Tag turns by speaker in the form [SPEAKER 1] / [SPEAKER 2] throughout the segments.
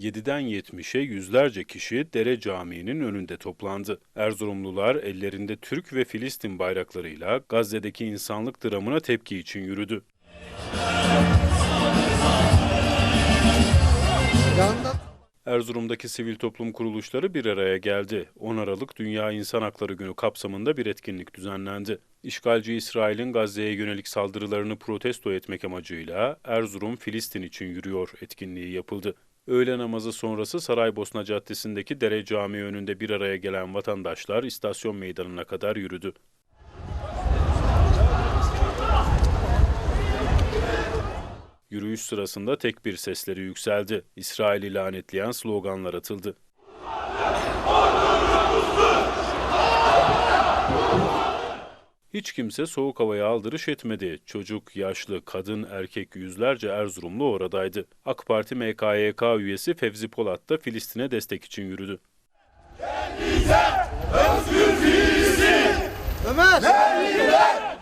[SPEAKER 1] 7'den 70'e yüzlerce kişi Dere Camii'nin önünde toplandı. Erzurumlular ellerinde Türk ve Filistin bayraklarıyla Gazze'deki insanlık dramına tepki için yürüdü. Erzurum'daki sivil toplum kuruluşları bir araya geldi. 10 Aralık Dünya İnsan Hakları Günü kapsamında bir etkinlik düzenlendi. İşgalci İsrail'in Gazze'ye yönelik saldırılarını protesto etmek amacıyla Erzurum Filistin için yürüyor etkinliği yapıldı. Öğle namazı sonrası Saraybosna Caddesi'ndeki Dere Camii önünde bir araya gelen vatandaşlar istasyon meydanına kadar yürüdü. Yürüyüş sırasında tek bir sesleri yükseldi. İsrail'i lanetleyen sloganlar atıldı. Hiç kimse soğuk havaya aldırış etmedi. Çocuk, yaşlı, kadın, erkek yüzlerce Erzurumlu oradaydı. AK Parti MKYK üyesi Fevzi Polat da Filistin'e destek için yürüdü. Kendinize özgür Filistin! Ömer! Kendiler!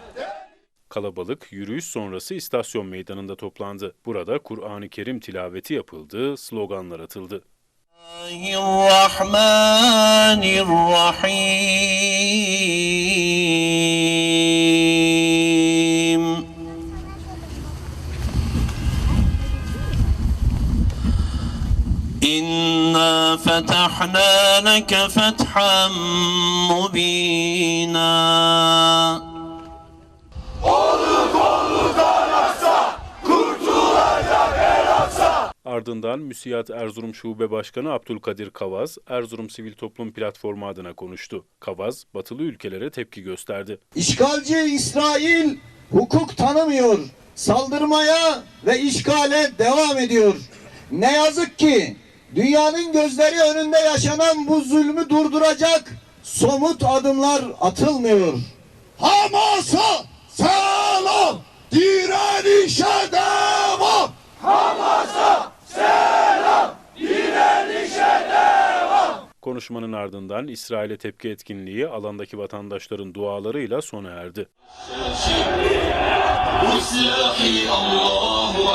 [SPEAKER 1] Kalabalık yürüyüş sonrası istasyon meydanında toplandı. Burada Kur'an-ı Kerim tilaveti yapıldı, sloganlar atıldı.
[SPEAKER 2] Rahmanirrahim إنا فتحنا لك فتحا مبينا
[SPEAKER 1] Ardından Müsiyat Erzurum Şube Başkanı Abdülkadir Kavaz, Erzurum Sivil Toplum Platformu adına konuştu. Kavaz, batılı ülkelere tepki gösterdi.
[SPEAKER 3] İşgalci İsrail hukuk tanımıyor. Saldırmaya ve işgale devam ediyor. Ne yazık ki Dünyanın gözleri önünde yaşanan bu zulmü durduracak somut adımlar atılmıyor. Hamas'a selam, direnişe devam. Hamas'a selam, direnişe devam.
[SPEAKER 1] Konuşmanın ardından İsrail'e tepki etkinliği alandaki vatandaşların dualarıyla sona erdi.
[SPEAKER 2] Allahu